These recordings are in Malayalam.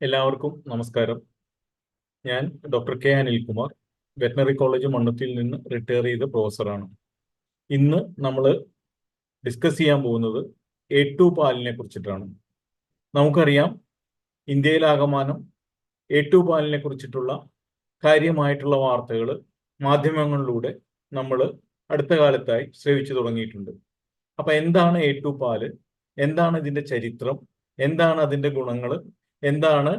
എല്ലാവർക്കും നമസ്കാരം. ഞാൻ doctor K Anilkumar. Veterinary college മണ്ണത്തിൽ നിന്ന് റിട്ടയർ ചെയ്ത പ്രൊഫസറാണ് ഇന്ന് നമ്മൾ ഡിസ്കസ് ചെയ്യാൻ പോകുന്നത് എ ടു പാലിനെ കുറിച്ചിട്ടാണ്. നമുക്കറിയാം ഇന്ത്യയിലാകമാനം എ ടു പാലിനെ കുറിച്ചിട്ടുള്ള കാര്യമായിട്ടുള്ള വാർത്തകൾ മാധ്യമങ്ങളിലൂടെ നമ്മൾ അടുത്ത കാലത്തായി ശ്രവിച്ചു തുടങ്ങിയിട്ടുണ്ട്. അപ്പൊ എന്താണ് എ ടു പാൽ? എന്താണ് ഇതിന്റെ ചരിത്രം? എന്താണ് അതിന്റെ ഗുണങ്ങൾ എന്താണ്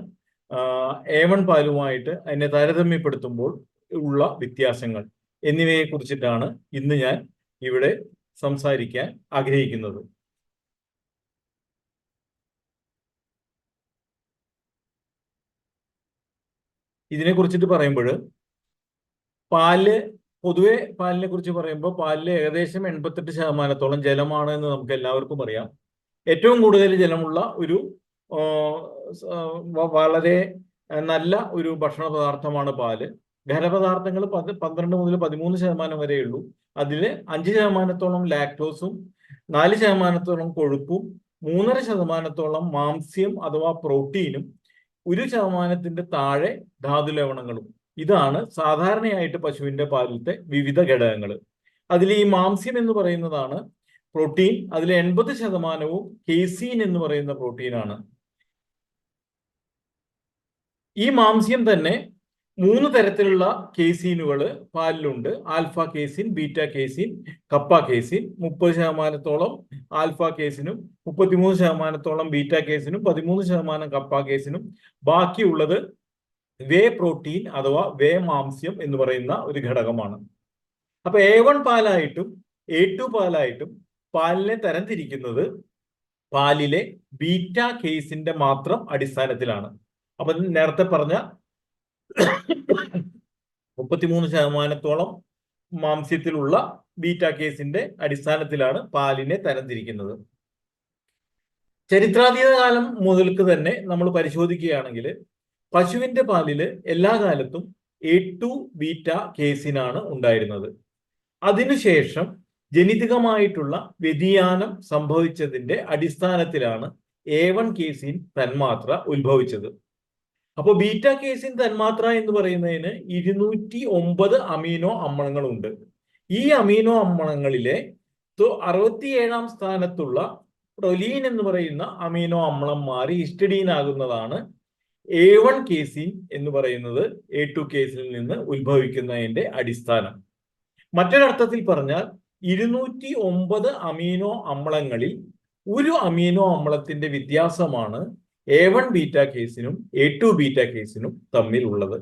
എ വൺ പാലുമായിട്ട് അതിനെ താരതമ്യപ്പെടുത്തുമ്പോൾ ഉള്ള വ്യത്യാസങ്ങൾ എന്നിവയെ കുറിച്ചിട്ടാണ് ഇന്ന് ഞാൻ ഇവിടെ സംസാരിക്കാൻ ആഗ്രഹിക്കുന്നത്. ഇതിനെ കുറിച്ചിട്ട് പറയുമ്പോൾ പാൽ പൊതുവെ പാലിനെ കുറിച്ച് പറയുമ്പോൾ പാലിൽ ഏകദേശം എൺപത്തെട്ട് ശതമാനത്തോളം ജലമാണ് എന്ന് നമുക്ക് എല്ലാവർക്കും അറിയാം. ഏറ്റവും കൂടുതൽ ജലമുള്ള ഒരു വളരെ നല്ല ഒരു ഭക്ഷണ പദാർത്ഥമാണ് പാൽ. ഖരപദാർത്ഥങ്ങൾ പത് പന്ത്രണ്ട് മുതൽ പതിമൂന്ന് ശതമാനം വരെയുള്ളൂ അതിൽ അഞ്ച് ശതമാനത്തോളം ലാക്ടോസും നാല് ശതമാനത്തോളം കൊഴുപ്പും മൂന്നര ശതമാനത്തോളം മാംസ്യം അഥവാ പ്രോട്ടീനും ഒരു ശതമാനത്തിന്റെ താഴെ ധാതു ലവണങ്ങളും. ഇതാണ് സാധാരണയായിട്ട് പശുവിന്റെ പാലിലത്തെ വിവിധ ഘടകങ്ങൾ അതിൽ ഈ മാംസ്യം എന്ന് പറയുന്നതാണ് പ്രോട്ടീൻ അതിൽ എൺപത് ശതമാനവും കേസീൻ എന്ന് പറയുന്ന പ്രോട്ടീനാണ്. ഈ മാംസ്യം തന്നെ മൂന്ന് തരത്തിലുള്ള കേസീനുകൾ പാലിലുണ്ട്. Alpha casein beta casein kappa casein മുപ്പത് ശതമാനത്തോളം ആൽഫ കേസിനും മുപ്പത്തിമൂന്ന് ശതമാനത്തോളം ബീറ്റ കേസിനും പതിമൂന്ന് ശതമാനം കപ്പ കേസിനും ബാക്കിയുള്ളത് വേ പ്രോട്ടീൻ അഥവാ വേ മാംസ്യം എന്ന് പറയുന്ന ഒരു ഘടകമാണ്. അപ്പൊ എ വൺ പാലായിട്ടും എ ടു പാലായിട്ടും പാലിനെ തരംതിരിക്കുന്നത് പാലിലെ ബീറ്റ കേസിന്റെ മാത്രം അടിസ്ഥാനത്തിലാണ്. അപ്പൊ നേരത്തെ പറഞ്ഞ മുപ്പത്തിമൂന്ന് ശതമാനത്തോളം മാംസ്യത്തിലുള്ള ബീറ്റ കേസിന്റെ അടിസ്ഥാനത്തിലാണ് പാലിനെ തരംതിരിക്കുന്നത്. ചരിത്രാതീത കാലം മുതൽക്ക് തന്നെ നമ്മൾ പരിശോധിക്കുകയാണെങ്കിൽ പശുവിന്റെ പാലിൽ എല്ലാ കാലത്തും എ ടു ബീറ്റ കേസിനാണ് ഉണ്ടായിരുന്നത്. അതിനുശേഷം ജനിതകമായിട്ടുള്ള വ്യതിയാനം സംഭവിച്ചതിന്റെ അടിസ്ഥാനത്തിലാണ് എ വൺ കേസിൻ തന്മാത്ര ഉത്ഭവിച്ചത്. അപ്പോൾ ബീറ്റ കേസിൻ തന്മാത്ര എന്ന് പറയുന്നതിന് ഇരുന്നൂറ്റി ഒമ്പത് അമീനോ അമ്ലങ്ങളുണ്ട് ഈ അമീനോ അമ്ലങ്ങളിലെ അറുപത്തിയേഴാം സ്ഥാനത്തുള്ള പ്രൊലീൻ എന്ന് പറയുന്ന അമീനോ അമ്ലം മാറി ഹിസ്റ്റഡീൻ ആകുന്നതാണ് എ വൺ കേസിൻ എന്ന് പറയുന്നത് എ ടു കേസിൽ നിന്ന് ഉത്ഭവിക്കുന്നതിന്റെ അടിസ്ഥാനം. മറ്റൊരർത്ഥത്തിൽ പറഞ്ഞാൽ ഇരുന്നൂറ്റി ഒമ്പത് അമീനോ അമ്ലങ്ങളിൽ ഒരു അമീനോ അമ്ലത്തിന്റെ വ്യത്യാസമാണ് എ വൺ ബീറ്റ കേസിനും എ ടു ബീറ്റ കേസിനും തമ്മിലുള്ളത്.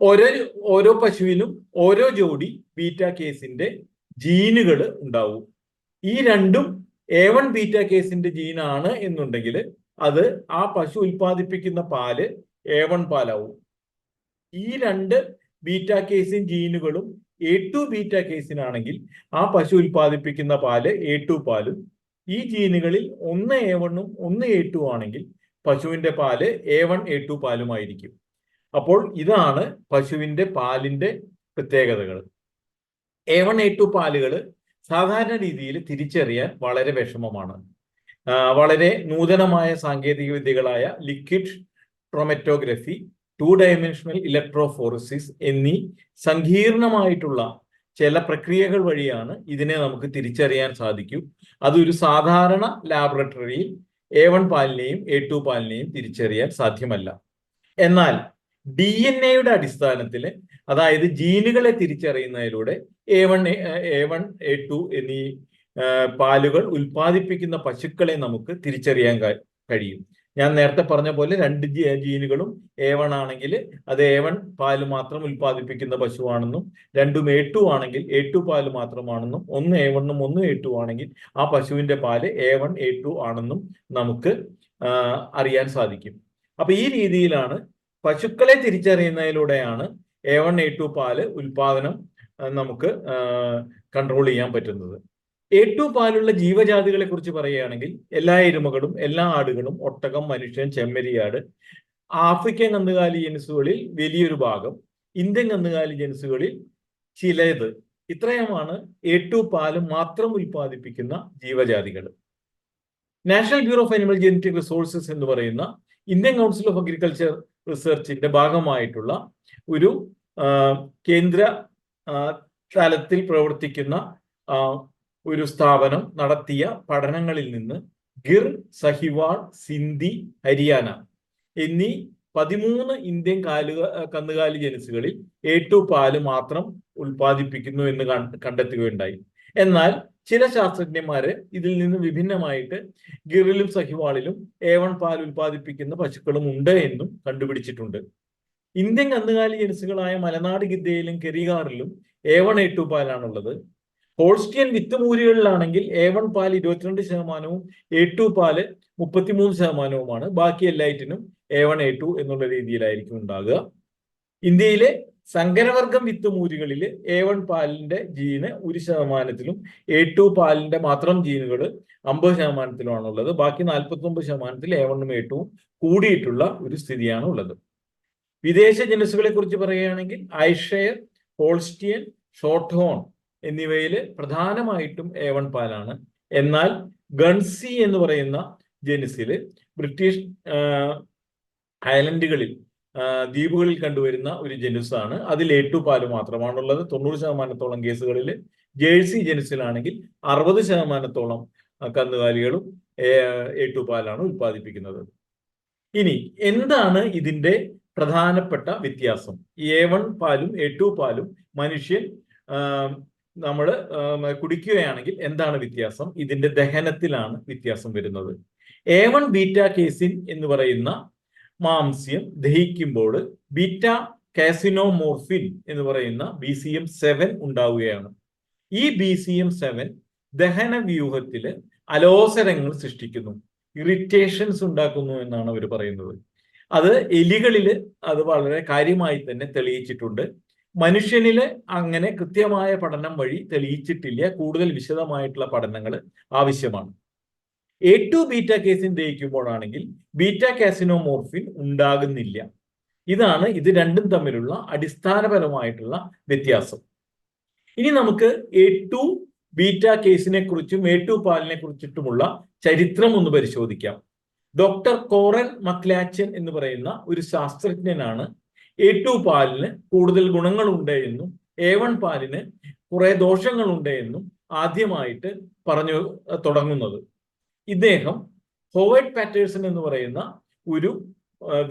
ഓരോ ഓരോ പശുവിനും ഓരോ ജോഡി ബീറ്റ കേസിന്റെ ജീനുകൾ ഉണ്ടാവും. ഈ രണ്ടും എ വൺ ബീറ്റ കേസിന്റെ ജീനാണ് എന്നുണ്ടെങ്കിൽ അത് ആ പശു ഉൽപ്പാദിപ്പിക്കുന്ന പാൽ എ വൺ പാലാവും. ഈ രണ്ട് ബീറ്റ കേസിൻ ജീനുകളും എ ടു ബീറ്റ കേസിനാണെങ്കിൽ ആ പശു ഉൽപ്പാദിപ്പിക്കുന്ന പാൽ എ ടു പാലും ഈ ജീനുകളിൽ ഒന്ന് എ വണ്ണും ഒന്ന് എ ടു ആണെങ്കിൽ പശുവിന്റെ പാൽ എ വൺ എ ടു പാലുമായിരിക്കും. അപ്പോൾ ഇതാണ് പശുവിന്റെ പാലിന്റെ പ്രത്യേകതകൾ. എ വൺ എ ടു പാലുകൾ സാധാരണ രീതിയിൽ തിരിച്ചറിയാൻ വളരെ വിഷമമാണ്. വളരെ നൂതനമായ സാങ്കേതിക വിദ്യകളായ liquid chromatography two dimensional electrophoresis എന്നീ സങ്കീർണമായിട്ടുള്ള ചില പ്രക്രിയകൾ വഴിയാണ് ഇതിനെ നമുക്ക് തിരിച്ചറിയാൻ സാധിക്കും. അതൊരു സാധാരണ ലാബറട്ടറിയിൽ എ വൺ പാലിനെയും എ ടു പാലിനെയും തിരിച്ചറിയാൻ സാധ്യമല്ല. എന്നാൽ ഡി എൻ എയുടെ അടിസ്ഥാനത്തിൽ അതായത് ജീനുകളെ തിരിച്ചറിയുന്നതിലൂടെ A one A one A two എന്നീ പാലുകൾ ഉൽപ്പാദിപ്പിക്കുന്ന പശുക്കളെ നമുക്ക് തിരിച്ചറിയാൻ കഴിയും. ഞാൻ നേരത്തെ പറഞ്ഞ പോലെ രണ്ട് ജീനുകളും എ വൺ ആണെങ്കിൽ അത് എ വൺ പാൽ മാത്രം ഉൽപ്പാദിപ്പിക്കുന്ന പശുവാണെന്നും രണ്ടും എ ടു ആണെങ്കിൽ എ ടു പാൽ മാത്രമാണെന്നും ഒന്ന് എ വണ്ണും ഒന്ന് എ ടു ആണെങ്കിൽ ആ പശുവിന്റെ പാൽ എ വൺ എ ടു ആണെന്നും നമുക്ക് അറിയാൻ സാധിക്കും. അപ്പൊ ഈ രീതിയിലാണ് പശുക്കളെ തിരിച്ചറിയുന്നതിലൂടെയാണ് എ വൺ എ ടു പാൽ ഉൽപാദനം നമുക്ക് കൺട്രോൾ ചെയ്യാൻ പറ്റുന്നത്. ഏറ്റവും പാലുള്ള ജീവജാതികളെ കുറിച്ച് പറയുകയാണെങ്കിൽ എല്ലാ എരുമകളും എല്ലാ ആടുകളും ഒട്ടകം മനുഷ്യൻ ചെമ്മരിയാട് ആഫ്രിക്കൻ കന്നുകാലി ജനുസുകളിൽ വലിയൊരു ഭാഗം ഇന്ത്യൻ കന്നുകാലി ജനുസുകളിൽ ചിലത്. ഇത്രയുമാണ് ഏറ്റവും പാൽ മാത്രം ഉൽപ്പാദിപ്പിക്കുന്ന ജീവജാതികൾ. National bureau of animal genetic resources എന്ന് പറയുന്ന ഇന്ത്യൻ കൗൺസിൽ ഓഫ് അഗ്രികൾച്ചർ റിസർച്ചിന്റെ ഭാഗമായിട്ടുള്ള ഒരു കേന്ദ്ര തലത്തിൽ പ്രവർത്തിക്കുന്ന ഒരു സ്ഥാപനം നടത്തിയ പഠനങ്ങളിൽ നിന്ന് ഗിർ സഹിവാൾ സിന്ധി ഹരിയാന എന്നീ പതിമൂന്ന് ഇന്ത്യൻ കാലുക കന്നുകാലി ജനുസുകളിൽ ഏറ്റു പാൽ മാത്രം ഉൽപ്പാദിപ്പിക്കുന്നു എന്ന് കണ്ട- കണ്ടെത്തുകയുണ്ടായി. എന്നാൽ ചില ശാസ്ത്രജ്ഞന്മാര് ഇതിൽ നിന്ന് വിഭിന്നമായിട്ട് ഗിറിലും സഹിവാളിലും ഏവൺ പാൽ ഉൽപ്പാദിപ്പിക്കുന്ന പശുക്കളും ഉണ്ട് എന്നും കണ്ടുപിടിച്ചിട്ടുണ്ട്. ഇന്ത്യൻ കന്നുകാലി ജനുസുകളായ മലനാട് ഗിദ്ദയിലും കെറികാറിലും ഏവൺ ഏറ്റു പാലാണുള്ളത് ഹോൾസ്റ്റിയൻ വിത്ത് മൂരികളിലാണെങ്കിൽ എ വൺ പാൽ ഇരുപത്തിരണ്ട് ശതമാനവും എ ടു പാൽ മുപ്പത്തിമൂന്ന് ശതമാനവുമാണ്. ബാക്കി എല്ലാറ്റിനും എ ടു എന്നുള്ള രീതിയിലായിരിക്കും ഉണ്ടാകുക. ഇന്ത്യയിലെ സങ്കരവർഗം വിത്ത് മൂരികളിൽ എ വൺ പാലിന്റെ ജീന് ഒരു ശതമാനത്തിലും എ ടു പാലിന്റെ മാത്രം ജീനുകൾ അമ്പത് ശതമാനത്തിലുമാണുള്ളത്. ബാക്കി നാൽപ്പത്തി ഒമ്പത് ശതമാനത്തിൽ എ വണ്ണും എ ടുവും കൂടിയിട്ടുള്ള ഒരു സ്ഥിതിയാണ് ഉള്ളത് വിദേശ ജനുസുകളെ കുറിച്ച് പറയുകയാണെങ്കിൽ ഐഷെയർ ഹോൾസ്റ്റിയൻ ഷോർട്ട് ഹോൺ എന്നിവയിൽ പ്രധാനമായിട്ടും എ വൺ പാലാണ്. എന്നാൽ ഗൺസി എന്ന് പറയുന്ന ജനുസിൽ ബ്രിട്ടീഷ് ഐലൻഡുകളിൽ ദ്വീപുകളിൽ കണ്ടുവരുന്ന ഒരു ജനുസാണ്. അതിൽ ഏറ്റു പാൽ മാത്രമാണുള്ളത്. തൊണ്ണൂറ് ശതമാനത്തോളം കേസുകളിൽ ജേഴ്സി ജനുസിലാണെങ്കിൽ അറുപത് ശതമാനത്തോളം കന്നുകാലികളും ഏ- ഏട്ടുപാലാണ് ഉൽപ്പാദിപ്പിക്കുന്നത്. ഇനി എന്താണ് ഇതിന്റെ പ്രധാനപ്പെട്ട വ്യത്യാസം? എ വൺ പാലും എ പാലും മനുഷ്യൻ നമ്മൾ കുടിക്കുകയാണെങ്കിൽ എന്താണ് വ്യത്യാസം? ഇതിന്റെ ദഹനത്തിലാണ് വ്യത്യാസം വരുന്നത്. എ വൺ ബീറ്റ കേസിൻ എന്ന് പറയുന്ന മാംസ്യം ദഹിക്കുമ്പോൾ ബീറ്റ കാസിനോമോർഫിൻ എന്ന് പറയുന്ന ബി സി എം സെവൻ ഉണ്ടാവുകയാണ്. ഈ ബി സി എം സെവൻ ദഹന വ്യൂഹത്തിൽ അലോസരങ്ങൾ സൃഷ്ടിക്കുന്നു. ഇറിറ്റേഷൻസ് ഉണ്ടാക്കുന്നു എന്നാണ് അവർ പറയുന്നത്. അത് എലികളിൽ അത് വളരെ കാര്യമായി തന്നെ തെളിയിച്ചിട്ടുണ്ട്. മനുഷ്യനിൽ അങ്ങനെ കൃത്യമായ പഠനം വഴി തെളിയിച്ചിട്ടില്ല. കൂടുതൽ വിശദമായിട്ടുള്ള പഠനങ്ങൾ ആവശ്യമാണ്. എ ടു ബീറ്റ കേസിൻ ദഹിക്കുമ്പോഴാണെങ്കിൽ ബീറ്റ കാസിനോമോർഫിൻ ഉണ്ടാകുന്നില്ല. ഇതാണ് ഇത് രണ്ടും തമ്മിലുള്ള അടിസ്ഥാനപരമായിട്ടുള്ള വ്യത്യാസം. ഇനി നമുക്ക് എ ടു ബീറ്റ കേസിനെ കുറിച്ചും എ ടു പാലിനെ കുറിച്ചിട്ടുമുള്ള ചരിത്രം ഒന്ന് പരിശോധിക്കാം. ഡോക്ടർ കോറൻ മക്ലാച്ചൻ എന്ന് പറയുന്ന ഒരു ശാസ്ത്രജ്ഞനാണ് എ ടു പാലിന് കൂടുതൽ ഗുണങ്ങളുണ്ട് എന്നും എ വൺ പാലിന് കുറെ ദോഷങ്ങളുണ്ട് എന്നും ആദ്യമായിട്ട് പറഞ്ഞു തുടങ്ങുന്നത്. ഇദ്ദേഹം ഹോവേഡ് പാറ്റേഴ്സൺ എന്ന് പറയുന്ന ഒരു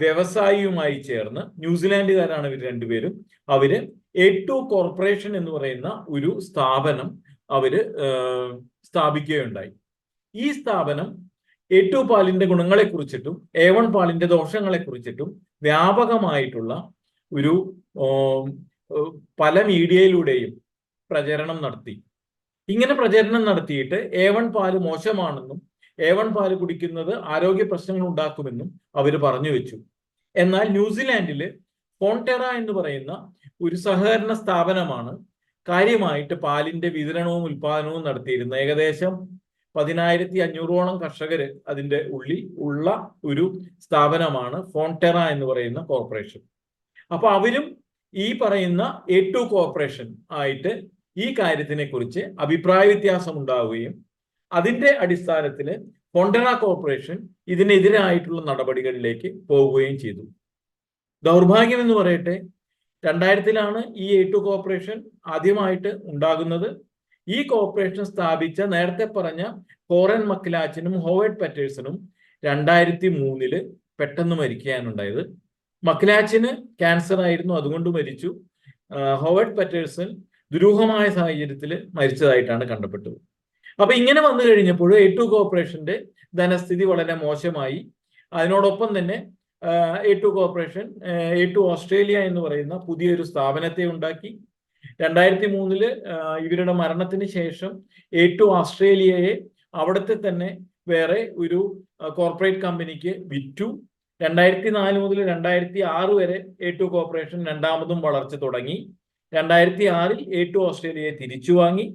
വ്യവസായിയുമായി ചേർന്ന് ന്യൂസിലാൻഡുകാരാണ് ഇവർ രണ്ടുപേരും. അവർ എ ടു കോർപ്പറേഷൻ എന്ന് പറയുന്ന ഒരു സ്ഥാപനം അവർ സ്ഥാപിക്കുകയുണ്ടായി. ഈ സ്ഥാപനം എ ടു പാലിന്റെ ഗുണങ്ങളെ കുറിച്ചിട്ടും എ വൺ പാലിന്റെ ദോഷങ്ങളെ കുറിച്ചിട്ടും വ്യാപകമായിട്ടുള്ള ഒരു പല മീഡിയയിലൂടെയും പ്രചരണം നടത്തി. ഇങ്ങനെ പ്രചരണം നടത്തിയിട്ട് എ വൺ പാൽ മോശമാണെന്നും എ വൺ പാൽ കുടിക്കുന്നത് ആരോഗ്യ പ്രശ്നങ്ങൾ ഉണ്ടാക്കുമെന്നും അവർ പറഞ്ഞു വെച്ചു. എന്നാൽ ന്യൂസിലാൻഡിൽ ഫോൺടെറ എന്ന് പറയുന്ന ഒരു സഹകരണ സ്ഥാപനമാണ് കാര്യമായിട്ട് പാലിന്റെ വിതരണവും ഉൽപാദനവും നടത്തിയിരുന്നത്. ഏകദേശം പതിനായിരത്തി അഞ്ഞൂറോളം കർഷകർ അതിന്റെ ഉള്ളിൽ ഉള്ള ഒരു സ്ഥാപനമാണ് ഫോൺടെറ എന്ന് പറയുന്ന കോർപ്പറേഷൻ. അപ്പൊ അവരും ഈ പറയുന്ന എ ടു കോർപ്പറേഷൻ ആയിട്ട് ഈ കാര്യത്തിനെ കുറിച്ച് അഭിപ്രായ വ്യത്യാസം ഉണ്ടാവുകയും അതിന്റെ അടിസ്ഥാനത്തിൽ കൊണ്ടന കോർപ്പറേഷൻ ഇതിനെതിരായിട്ടുള്ള നടപടികളിലേക്ക് പോവുകയും ചെയ്തു. ദൗർഭാഗ്യം എന്ന് പറയട്ടെ രണ്ടായിരത്തിലാണ് ഈ എ ടു കോർപ്പറേഷൻ ആദ്യമായിട്ട് ഉണ്ടാകുന്നത്. ഈ കോർപ്പറേഷൻ സ്ഥാപിച്ച നേരത്തെ പറഞ്ഞ കോറൻ മക്ലാച്ചിനും ഹോവേഡ് പറ്റേഴ്സണും രണ്ടായിരത്തി മൂന്നിൽ പെട്ടെന്ന് മരിക്കുകയാണുണ്ടായത് മക്ലാച്ചിന് ക്യാൻസർ ആയിരുന്നു അതുകൊണ്ട് മരിച്ചു. ഹോവർഡ് പറ്റേഴ്സൺ ദുരൂഹമായ സാഹചര്യത്തിൽ മരിച്ചതായിട്ടാണ് കണ്ടപ്പെട്ടത്. അപ്പൊ ഇങ്ങനെ വന്നു കഴിഞ്ഞപ്പോൾ എ ടു കോർപ്പറേഷന്റെ ധനസ്ഥിതി വളരെ മോശമായി. അതിനോടൊപ്പം തന്നെ A two corporation A two Australia എന്ന് പറയുന്ന പുതിയൊരു സ്ഥാപനത്തെ ഉണ്ടാക്കി. രണ്ടായിരത്തി മൂന്നിൽ ഇവരുടെ മരണത്തിന് ശേഷം എ ടു ഓസ്ട്രേലിയയെ അവിടുത്തെ തന്നെ വേറെ ഒരു കോർപ്പറേറ്റ് കമ്പനിക്ക് വിറ്റു. രണ്ടായിരത്തി നാല് മുതൽ രണ്ടായിരത്തി ആറ് വരെ എ ടു കോർപ്പറേഷൻ രണ്ടാമതും വളർച്ച തുടങ്ങി. രണ്ടായിരത്തി ആറിൽ എ ടു ഓസ്ട്രേലിയയെ തിരിച്ചു വാങ്ങി.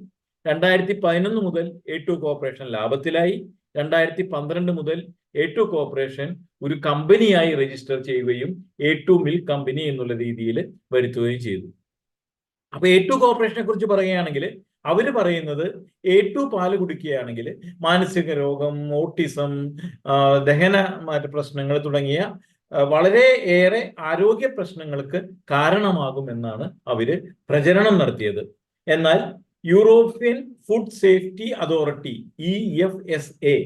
രണ്ടായിരത്തി പതിനൊന്ന് മുതൽ എ ടു കോർപ്പറേഷൻ ലാഭത്തിലായി. രണ്ടായിരത്തി പന്ത്രണ്ട് മുതൽ എ ടു കോർപ്പറേഷൻ ഒരു കമ്പനിയായി രജിസ്റ്റർ ചെയ്യുകയും എ ടു മിൽ കമ്പനി എന്നുള്ള രീതിയിൽ വരുത്തുകയും ചെയ്തു. അപ്പൊ എ ടു കോർപ്പറേഷനെ കുറിച്ച് പറയുകയാണെങ്കിൽ അവർ പറയുന്നത് എ ടു പാൽ കുടിക്കുകയാണെങ്കിൽ മാനസിക രോഗം ഓട്ടിസം ദഹന പ്രശ്നങ്ങൾ തുടങ്ങിയ വളരെ ഏറെ ആരോഗ്യ പ്രശ്നങ്ങൾക്ക് കാരണമാകുമെന്നാണ് അവർ പ്രചരണം നടത്തിയത്. എന്നാൽ European Food Safety Authority E F S A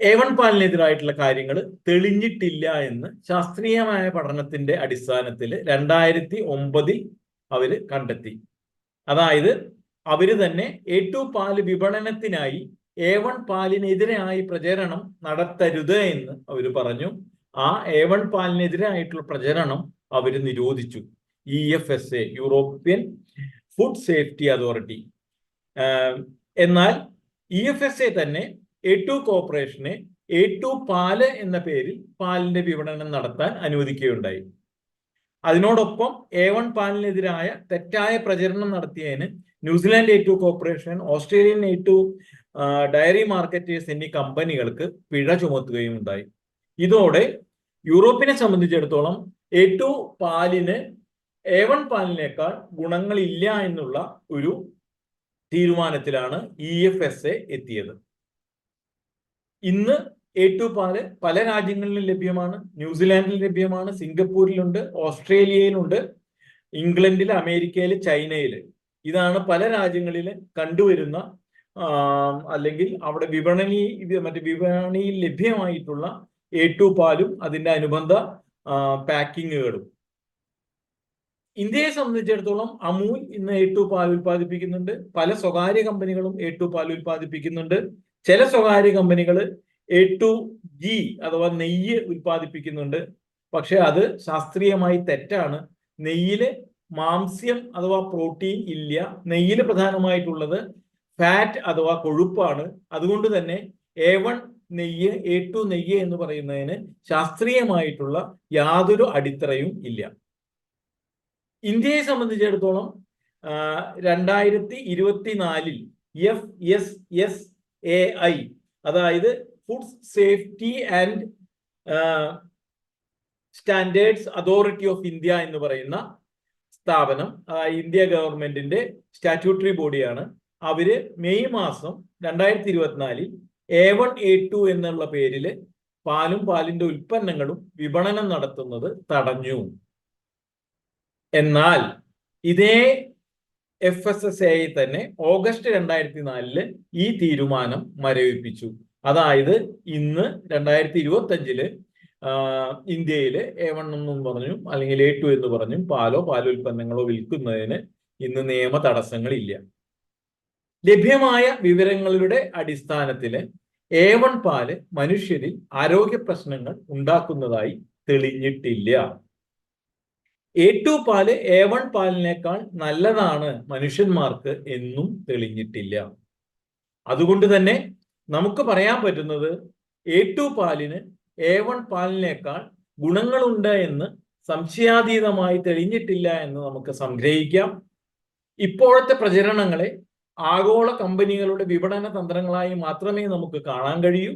A one പാലിനെതിരായിട്ടുള്ള കാര്യങ്ങൾ തെളിഞ്ഞിട്ടില്ല എന്ന് ശാസ്ത്രീയമായ പഠനത്തിന്റെ അടിസ്ഥാനത്തിൽ രണ്ടായിരത്തി ഒമ്പതിൽ അവർ കണ്ടെത്തി. അതായത് അവർ തന്നെ എ ടു പാൽ വിപണനത്തിനായി എ വൺ പാലിനെതിരായി പ്രചരണം നടത്തരുത് എന്ന് അവർ പറഞ്ഞു. ആ എ വൺ പാലിനെതിരായിട്ടുള്ള പ്രചരണം അവർ നിരോധിച്ചു. E F S A European Food Safety Authority. എന്നാൽ ഇ എഫ് എസ് എ തന്നെ എ ടു കോർപ്പറേഷനെ എ ടു പാൽ എന്ന പേരിൽ പാലിന്റെ വിപണനം നടത്താൻ അനുവദിക്കുകയുണ്ടായി. അതിനോടൊപ്പം എ വൺ പാനലിനെതിരായ തെറ്റായ പ്രചരണം നടത്തിയതിന് New Zealand A two corporation Australian A two dairy marketers എന്നീ കമ്പനികൾക്ക് പിഴ ചുമത്തുകയും ഉണ്ടായി. ഇതോടെ യൂറോപ്പിനെ സംബന്ധിച്ചിടത്തോളം എ ടു പാലിന് എ വൺ പാലിനേക്കാൾ ഗുണങ്ങളില്ല എന്നുള്ള ഒരു തീരുമാനത്തിലാണ് ഇ എഫ് എസ് എ എത്തിയത്. ഇന്ന് എ ടു പാൽ പല രാജ്യങ്ങളിലും ലഭ്യമാണ്. ന്യൂസിലാൻഡിൽ ലഭ്യമാണ് സിംഗപ്പൂരിലുണ്ട് ഓസ്ട്രേലിയയിലുണ്ട് ഇംഗ്ലണ്ടിൽ അമേരിക്കയിൽ ചൈനയിൽ ഇതാണ് പല രാജ്യങ്ങളിൽ കണ്ടുവരുന്ന അല്ലെങ്കിൽ അവിടെ വിപണി ഇത് മറ്റേ വിപണിയിൽ ലഭ്യമായിട്ടുള്ള എ ടു പാലും അതിന്റെ അനുബന്ധ പാക്കിങ്ങുകളും. ഇന്ത്യയെ സംബന്ധിച്ചിടത്തോളം അമൂൽ ഇന്ന് എ ടു പാൽ ഉൽപ്പാദിപ്പിക്കുന്നുണ്ട്. പല സ്വകാര്യ കമ്പനികളും എ ടു പാൽ ഉൽപ്പാദിപ്പിക്കുന്നുണ്ട്. ചില സ്വകാര്യ കമ്പനികൾ എ ടു ജി അഥവാ നെയ്യ് ഉൽപ്പാദിപ്പിക്കുന്നുണ്ട്. പക്ഷെ അത് ശാസ്ത്രീയമായി തെറ്റാണ്. നെയ്യിൽ മാംസ്യം അഥവാ പ്രോട്ടീൻ ഇല്ല. നെയ്യിൽ പ്രധാനമായിട്ടുള്ളത് ഫാറ്റ് അഥവാ കൊഴുപ്പാണ്. അതുകൊണ്ട് തന്നെ എ വൺ നെയ്യ് എ ടു നെയ്യ് എന്ന് പറയുന്നതിന് ശാസ്ത്രീയമായിട്ടുള്ള യാതൊരു അടിത്തറയും ഇല്ല. ഇന്ത്യയെ സംബന്ധിച്ചിടത്തോളം രണ്ടായിരത്തി ഇരുപത്തിനാലിൽ F S S A I അതായത് food safety and standards authority of India എന്ന് പറയുന്ന സ്ഥാപനം ഇന്ത്യ ഗവൺമെന്റിന്റെ സ്റ്റാറ്റ്യൂട്ടറി ബോഡിയാണ് അവർ മെയ് മാസം രണ്ടായിരത്തി ഇരുപത്തിനാലിൽ എ വൺ എ ടു എന്നുള്ള പേരിൽ പാലും പാലിന്റെ ഉൽപ്പന്നങ്ങളും വിപണനം നടത്തുന്നത് തടഞ്ഞു. എന്നാൽ ഇതേ എഫ് എസ് എസ് എ തന്നെ ഓഗസ്റ്റ് രണ്ടായിരത്തി നാലിൽ ഈ തീരുമാനം മരവിപ്പിച്ചു. അതായത് ഇന്ന് രണ്ടായിരത്തി ഇരുപത്തി അഞ്ചിൽ ഇന്ത്യയിൽ എ വൺ എന്നും പറഞ്ഞു അല്ലെങ്കിൽ എ ടു എന്ന് പറഞ്ഞു പാലോ പാലുൽപ്പന്നങ്ങളോ വിൽക്കുന്നതിന് ഇന്ന് നിയമ തടസ്സങ്ങളില്ല. ലഭ്യമായ വിവരങ്ങളുടെ അടിസ്ഥാനത്തിൽ എ വൺ പാൽ മനുഷ്യരിൽ ആരോഗ്യ പ്രശ്നങ്ങൾ ഉണ്ടാക്കുന്നതായി തെളിഞ്ഞിട്ടില്ല. എ ടു പാൽ എ വൺ പാലിനേക്കാൾ നല്ലതാണ് മനുഷ്യന്മാർക്ക് എന്നും തെളിഞ്ഞിട്ടില്ല. അതുകൊണ്ട് തന്നെ നമുക്ക് പറയാൻ പറ്റുന്നത് എ ടു പാലിന് എ വൺ പാലിനേക്കാൾ ഗുണങ്ങളുണ്ട് എന്ന് സംശയാതീതമായി തെളിഞ്ഞിട്ടില്ല എന്ന് നമുക്ക് സംഗ്രഹിക്കാം. ഇപ്പോഴത്തെ പ്രചരണങ്ങളെ ആഗോള കമ്പനികളുടെ വിപണന തന്ത്രങ്ങളായി മാത്രമേ നമുക്ക് കാണാൻ കഴിയൂ.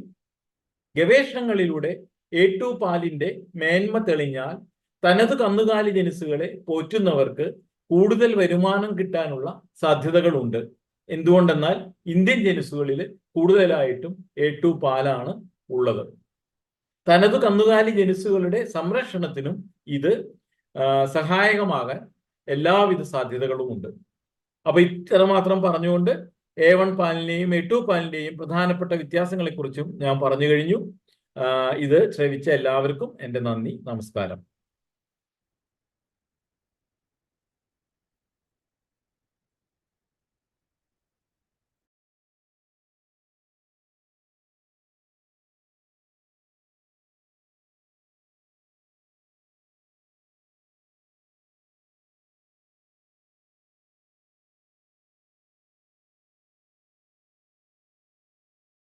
ഗവേഷണങ്ങളിലൂടെ എ ടു പാലിന്റെ മേന്മ തെളിഞ്ഞാൽ തനത് കന്നുകാലി ജനുസുകളെ പോറ്റുന്നവർക്ക് കൂടുതൽ വരുമാനം കിട്ടാനുള്ള സാധ്യതകളുണ്ട്. എന്തുകൊണ്ടെന്നാൽ ഇന്ത്യൻ ജനുസുകളിൽ കൂടുതലായിട്ടും എ പാലാണ് ഉള്ളത്. തനത് കന്നുകാലി ജനുസുകളുടെ സംരക്ഷണത്തിനും ഇത് സഹായകമാകാൻ എല്ലാവിധ സാധ്യതകളും ഉണ്ട് അപ്പൊ ഇത്രമാത്രം പറഞ്ഞുകൊണ്ട് എ വൺ പാലിന്റെയും എ ടു പാലിന്റെയും പ്രധാനപ്പെട്ട വ്യത്യാസങ്ങളെക്കുറിച്ചും ഞാൻ പറഞ്ഞു കഴിഞ്ഞു. ഇത് ശ്രവിച്ച എല്ലാവർക്കും എന്റെ നന്ദി നമസ്കാരം.